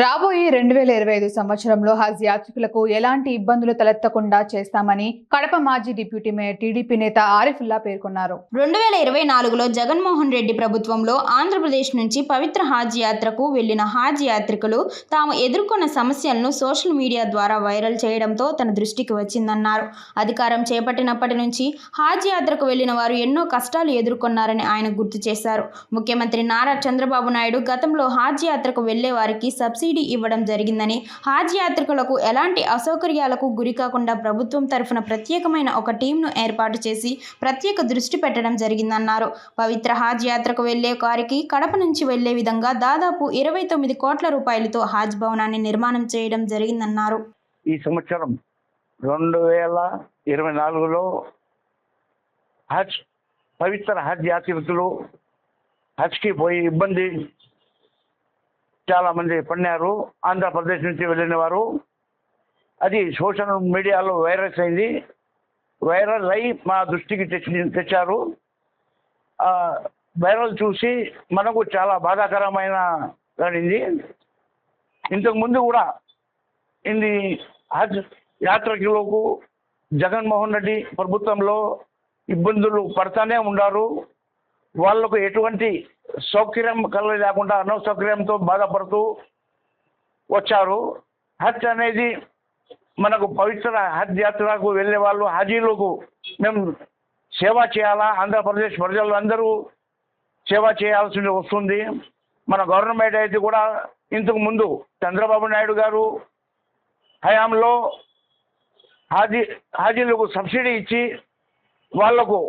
రాబోయే రెండు వేల ఇరవై ఐదు సంవత్సరంలో హజ్ యాత్రికులకు ఎలాంటి ఇబ్బందులు తలెత్తకుండా చేస్తామని కడప మాజీ డిప్యూటీ మేయర్ టీడీపీ నేత ఆరిఫుల్లా పేర్కొన్నారు. రెండు వేల ఇరవై నాలుగులో జగన్మోహన్ రెడ్డి ప్రభుత్వంలో ఆంధ్రప్రదేశ్ నుంచి పవిత్ర హాజ్ యాత్రకు వెళ్ళిన హాజ్ యాత్రికులు తాము ఎదుర్కొన్న సమస్యలను సోషల్ మీడియా ద్వారా వైరల్ చేయడంతో తన దృష్టికి వచ్చిందన్నారు. అధికారం చేపట్టినప్పటి నుంచి హాజ్ యాత్రకు వెళ్ళిన వారు ఎన్నో కష్టాలు ఎదుర్కొన్నారని ఆయన గుర్తు చేశారు. ముఖ్యమంత్రి నారా చంద్రబాబు నాయుడు గతంలో హాజ్ యాత్రకు వెళ్ళే వారికి సబ్సిడీ ఇవ్వడం జరిగిందని హాజ్ యాత్రికులకు ఎలాంటి అసౌకర్యాలకు గురి కాకుండా ప్రభుత్వం తరఫున ప్రత్యేకమైన ఒక టీంను ఏర్పాటు చేసి ప్రత్యేక దృష్టి పెట్టడం జరిగిందన్నారు. పవిత్ర హాజ్ యాత్రకు వెళ్ళే వారికి కడప నుంచి వెళ్ళే విధంగా దాదాపు ఇరవై తొమ్మిది కోట్ల రూపాయలతో హాజ్ భవనాన్ని నిర్మాణం చేయడం జరిగిందన్నారు. ఈ సంవత్సరం రెండు వేల ఇరవై నాలుగులో హజ్ పవిత్ర హజ్ యాత్రికులు హజ్కి పోయి ఇబ్బంది చాలా మంది పడినారు. ఆంధ్రప్రదేశ్ నుంచి వెళ్ళిన వారు. అది సోషల్ మీడియాలో వైరస్ అయింది. వైరల్ అయి మా దృష్టికి తెచ్చి తెచ్చారు. వైరల్ చూసి మనకు చాలా బాధాకరమైన జరిగింది ఇంతకు ముందు కూడా ఇది హజ్ యాత్రికులకు జగన్మోహన్ రెడ్డి ప్రభుత్వంలో ఇబ్బందులు పడతానే ఉన్నారు వాళ్ళకు ఎటువంటి సౌకర్యం కలగ లేకుండా అనౌసౌకర్యంతో బాధపడుతూ వచ్చారు. హజ్ అనేది మనకు పవిత్ర హజ్ యాత్రకు వెళ్ళే వాళ్ళు హాజీలకు మేము సేవ చేయాలా? ఆంధ్రప్రదేశ్ ప్రజలు అందరూ సేవ చేయాల్సి వస్తుంది. మన గవర్నమెంట్ అయితే కూడా ఇంతకు ముందు చంద్రబాబు నాయుడు గారు హయాంలో హాజీ హాజీలకు సబ్సిడీ ఇచ్చి వాళ్ళకు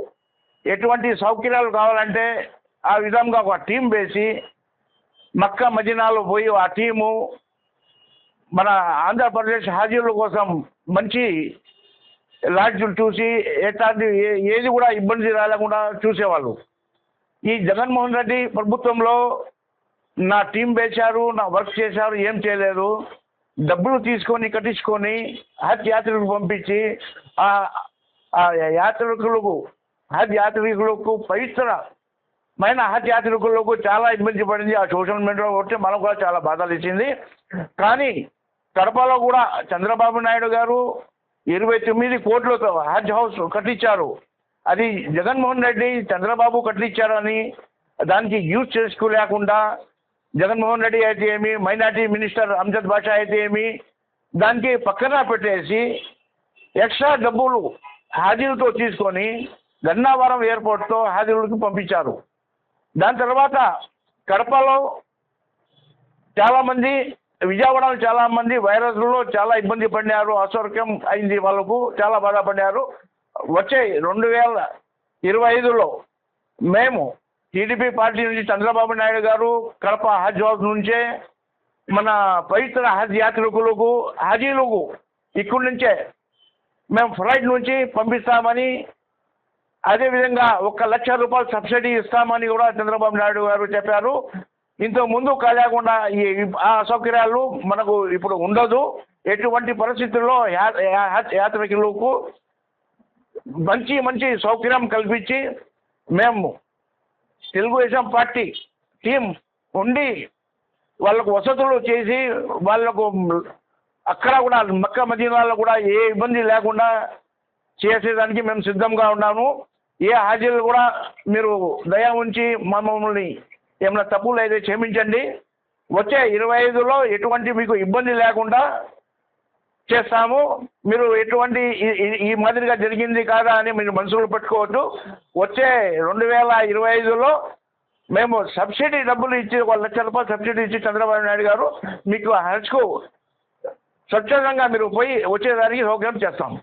ఎటువంటి సౌకర్యాలు కావాలంటే ఆ విధంగా ఒక టీం వేసి మక్కా మదీనాలో పోయి ఆ టీము మన ఆంధ్రప్రదేశ్ హాజీల కోసం మంచి లాడ్జులు చూసి ఎట్లాంటి ఏది కూడా ఇబ్బంది రాలేకుండా చూసేవాళ్ళు. ఈ జగన్మోహన్ రెడ్డి ప్రభుత్వంలో నా టీం వేశారు నా వర్క్ చేశారు ఏం చేయలేదు. డబ్బులు తీసుకొని కట్టించుకొని హజ్ యాత్రికులు పంపించి ఆ యాత్రికులకు హజ్ యాత్రికులకు పవిత్రమైన హజ్ యాత్రికులకు చాలా ఇబ్బంది పడింది. ఆ సోషల్ మీడియాలో కొట్టి మనకు కూడా చాలా బాధలు ఇచ్చింది. కానీ కడపలో కూడా చంద్రబాబు నాయుడు గారు ఇరవై తొమ్మిది కోట్లతో హజ్ హౌస్ కట్టించారు. అది జగన్మోహన్ రెడ్డి చంద్రబాబు కట్టించారని దానికి యూజ్ చేసుకోలేకుండా జగన్మోహన్ రెడ్డి అయితే ఏమి మైనార్టీ మినిస్టర్ అంజద్ బాషా అయితే ఏమి దానికి పక్కన పెట్టేసి ఎక్స్ట్రా డబ్బులు హాజీలతో తీసుకొని గన్నావరం ఎయిర్పోర్ట్తో హాజీలకు పంపించారు. దాని తర్వాత కడపలో చాలామంది విజయవాడలో చాలామంది వైరస్లో చాలా ఇబ్బంది పడినారు. అసౌక్యం అయింది వాళ్ళకు చాలా బాధపడినారు. వచ్చే రెండు వేల ఇరవై ఐదులో మేము టీడీపీ పార్టీ నుంచి చంద్రబాబు నాయుడు గారు కడప హజ్ హౌస్ నుంచే మన పవిత్ర హజ్ యాత్రికులకు హాజీలకు ఇక్కడి నుంచే మేము ఫ్లైట్ నుంచి పంపిస్తామని అదేవిధంగా ఒక లక్ష రూపాయలు సబ్సిడీ ఇస్తామని కూడా చంద్రబాబు నాయుడు గారు చెప్పారు. ఇంతకు ముందు కాలేకుండా ఈ ఆ సౌకర్యాలు మనకు ఇప్పుడు ఉండదు. ఎటువంటి పరిస్థితుల్లో యా- యా- యాత్రికులకు మంచి మంచి సౌకర్యం కల్పించి మేము తెలుగుదేశం పార్టీ టీం ఉండి వాళ్ళకు వసతులు చేసి వాళ్ళకు అక్కడ కూడా మక్క మదీనాల్లో కూడా ఏ ఇబ్బంది లేకుండా చేసేదానికి మేము సిద్ధంగా ఉన్నాము. ఏ హాజీలు కూడా మీరు దయ ఉంచి మమ్మల్ని ఏమైనా తప్పులు అయితే క్షమించండి. వచ్చే ఇరవై ఐదులో ఎటువంటి మీకు ఇబ్బంది లేకుండా చేస్తాము. మీరు ఎటువంటి ఈ- ఈ- మాదిరిగా జరిగింది కాదా అని మీరు మనసులో పెట్టుకోవద్దు. వచ్చే రెండు వేల ఇరవై ఐదులో మేము సబ్సిడీ డబ్బులు ఇచ్చి ఒక లక్ష రూపాయలు సబ్సిడీ ఇచ్చి చంద్రబాబు నాయుడు గారు మీకు హెచ్కు స్వచ్ఛందంగా మీరు పోయి వచ్చేదానికి సౌకర్యం చేస్తాం.